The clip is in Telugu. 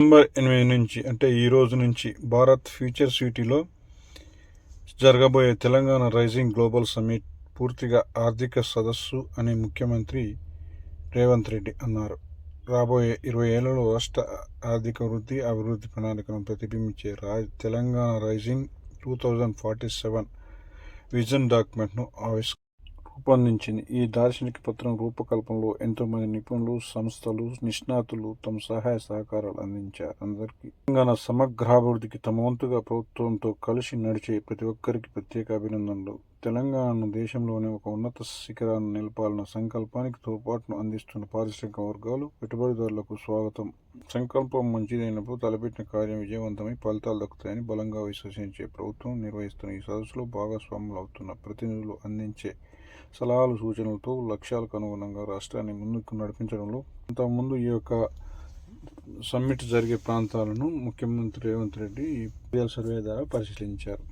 డిసెంబర్ ఎనిమిది నుంచి అంటే ఈ రోజు నుంచి భారత్ ఫ్యూచర్ సిటీలో జరగబోయే తెలంగాణ రైజింగ్ గ్లోబల్ సమ్మిట్ పూర్తిగా ఆర్థిక సదస్సు అని ముఖ్యమంత్రి రేవంత్ రెడ్డి అన్నారు. రాబోయే ఇరవై ఏళ్ళలో రాష్ట్ర ఆర్థిక వృద్ధి అభివృద్ధి ప్రణాళికను ప్రతిబింబించే రా Telangana rising two thousand forty seven vision డాక్యుమెంట్ను ఆవిష్కరించారు రూపొందించింది. ఈ దార్శనిక పత్రం రూపకల్పనలో ఎంతోమంది నిపుణులు సంస్థలు నిష్ణాతులు తమ సహాయ సహకారాలు అందించారు. అందరికీ తెలంగాణ సమగ్రాభివృద్ధికి తమ వంతుగా ప్రభుత్వంతో కలిసి నడిచే ప్రతి ఒక్కరికి ప్రత్యేక అభినందనలు. తెలంగాణను దేశంలోనే ఒక ఉన్నత శిఖరాన్ని నిలపాలన్న సంకల్పానికి తోడ్పాటును అందిస్తున్న పారిశ్రామిక వర్గాలు పెట్టుబడిదారులకు స్వాగతం. సంకల్పం మంచిదైనప్పుడు తలపెట్టిన కార్యం విజయవంతమై ఫలితాలు దక్కుతాయని బలంగా విశ్వసించే ప్రభుత్వం నిర్వహిస్తున్న ఈ సదస్సులో భాగస్వాములు అవుతున్న ప్రతినిధులు అందించే సలహాలు సూచనలతో లక్ష్యాలకు అనుగుణంగా రాష్ట్రాన్ని ముందుకు నడిపించడంలో అంతకుముందు ఈ యొక్క సమ్మిట్ జరిగే ప్రాంతాలను ముఖ్యమంత్రి రేవంత్ రెడ్డి సర్వే ద్వారా పరిశీలించారు.